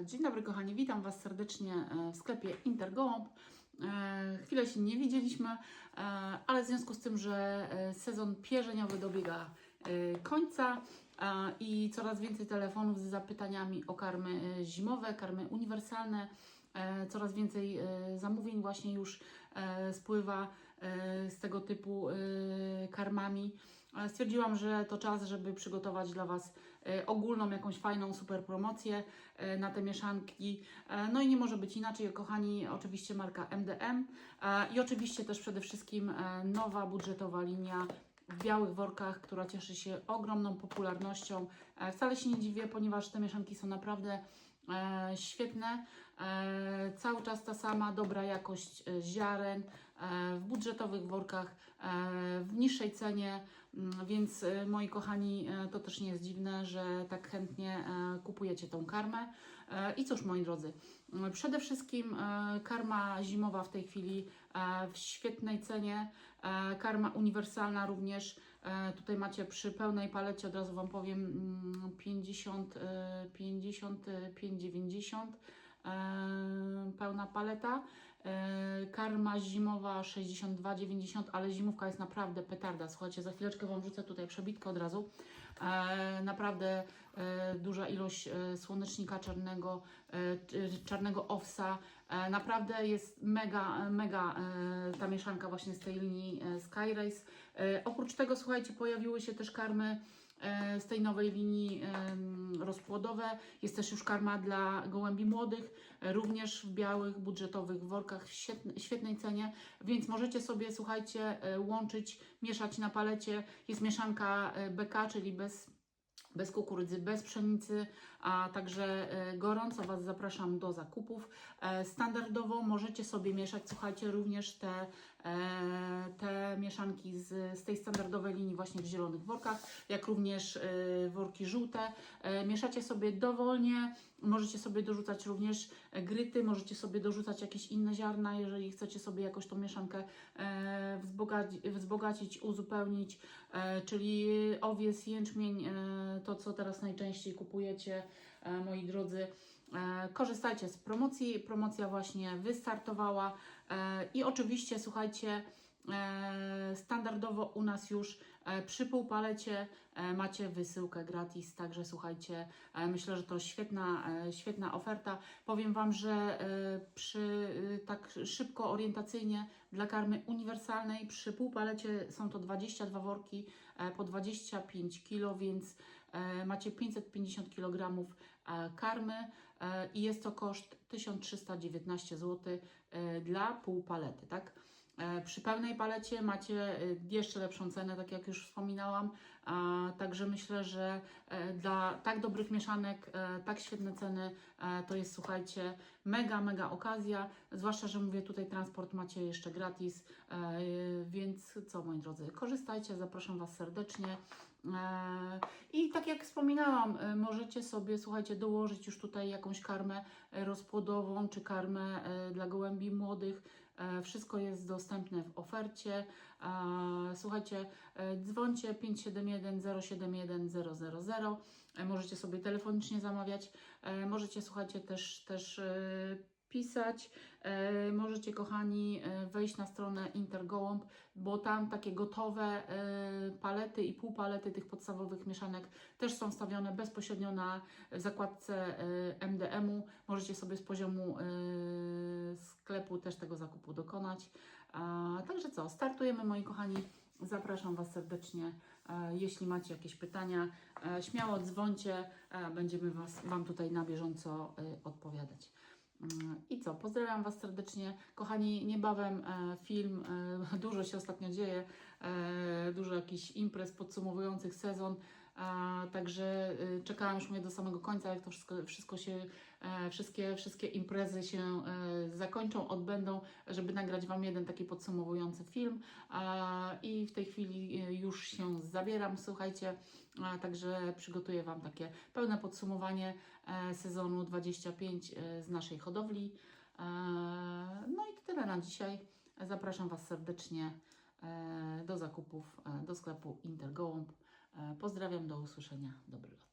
Dzień dobry kochani, witam Was serdecznie e, w sklepie Intergołąb. E, Chwilę się nie widzieliśmy, e, ale w związku z tym, że e, sezon pierzeniowy dobiega e, końca e, i coraz więcej telefonów z zapytaniami o karmy e, zimowe, karmy uniwersalne, e, coraz więcej e, zamówień właśnie już e, spływa e, z tego typu e, karmami. Stwierdziłam, że to czas, żeby przygotować dla Was e, ogólną, jakąś fajną, super promocję e, na te mieszanki. E, No i nie może być inaczej, kochani, oczywiście marka MDM i oczywiście też przede wszystkim nowa budżetowa linia w białych workach, która cieszy się ogromną popularnością. Wcale się nie dziwię, ponieważ te mieszanki są naprawdę świetne. E, cały czas ta sama dobra jakość e, ziaren e, w budżetowych workach, w niższej cenie, Mm, więc moi kochani, to też nie jest dziwne, że tak chętnie kupujecie tą karmę. I cóż, moi drodzy, mm, przede wszystkim karma zimowa w tej chwili w świetnej cenie, karma uniwersalna również. Tutaj macie przy pełnej palecie, od razu Wam powiem, mm, 50, e, 55,90 e, pełna paleta. Karma zimowa 62,90, ale zimówka jest naprawdę petarda. Słuchajcie, za chwileczkę Wam wrzucę tutaj przebitkę od razu. Naprawdę duża ilość słonecznika czarnego, czarnego owsa. Naprawdę jest mega, mega ta mieszanka właśnie z tej linii Skyrace. Oprócz tego, słuchajcie, pojawiły się też karmy z tej nowej linii rozpłodowe. Jest też już karma dla gołębi młodych, e, również w białych, budżetowych workach w świetne, świetnej cenie, więc możecie sobie, słuchajcie, e, łączyć, mieszać na palecie. Jest mieszanka e, BK, czyli bez bez kukurydzy, bez pszenicy, a także e, gorąco Was zapraszam do zakupów. E, Standardowo możecie sobie mieszać, słuchajcie, również te, e, te mieszanki z, z tej standardowej linii właśnie w zielonych workach, jak również e, worki żółte. E, Mieszacie sobie dowolnie, możecie sobie dorzucać również e, gryty, możecie sobie dorzucać jakieś inne ziarna, jeżeli chcecie sobie jakoś tą mieszankę e, wzbogaci, wzbogacić, uzupełnić, e, czyli owies, jęczmień, e, to co teraz najczęściej kupujecie, e, moi drodzy. E, Korzystajcie z promocji. Promocja właśnie wystartowała e, i oczywiście słuchajcie, e, standardowo u nas już e, przy półpalecie e, macie wysyłkę gratis, także słuchajcie, e, myślę, że to świetna, e, świetna oferta. Powiem Wam, że e, przy e, tak szybko orientacyjnie dla karmy uniwersalnej przy półpalecie są to 22 worki e, po 25 kg, więc e, macie 550 kg e, karmy e, i jest to koszt 1319 zł e, dla półpalety, tak? E, Przy pełnej palecie macie e, jeszcze lepszą cenę, tak jak już wspominałam. Także myślę, że e, dla tak dobrych mieszanek, tak świetne ceny, to jest słuchajcie, mega, mega okazja. Zwłaszcza, że mówię tutaj transport macie jeszcze gratis, więc co moi drodzy, korzystajcie, zapraszam Was serdecznie. I tak jak wspominałam, możecie sobie, słuchajcie, dołożyć już tutaj jakąś karmę rozpłodową czy karmę e, dla gołębi młodych. E, Wszystko jest dostępne w ofercie. E, Słuchajcie, e, dzwońcie 571 071 000. E, Możecie sobie telefonicznie zamawiać. Możecie, słuchajcie, też, też pisać. E, Możecie, kochani, e, wejść na stronę Intergołąb, bo tam takie gotowe e, palety i półpalety tych podstawowych mieszanek też są stawione bezpośrednio na zakładce MDM-u. Możecie sobie z poziomu sklepu też tego zakupu dokonać. Także co, startujemy moi kochani. Zapraszam Was serdecznie. Jeśli macie jakieś pytania, śmiało dzwońcie. Będziemy was, Wam tutaj na bieżąco odpowiadać. I co, pozdrawiam Was serdecznie. Kochani, niebawem e, film, e, dużo się ostatnio dzieje, e, dużo jakichś imprez podsumowujących sezon, a, także e, czekałam już mówię do samego końca, jak to wszystko, wszystko się, e, wszystkie, wszystkie imprezy się e, zakończą, odbędą, żeby nagrać Wam jeden taki podsumowujący film. A, I w tej chwili e, już się zabieram, słuchajcie, a, także przygotuję Wam takie pełne podsumowanie e, sezonu 25 e, z naszej hodowli. E, No i to tyle na dzisiaj. Zapraszam Was serdecznie e, do zakupów, e, do sklepu Intergołąb. E, Pozdrawiam, do usłyszenia. Dobry lot.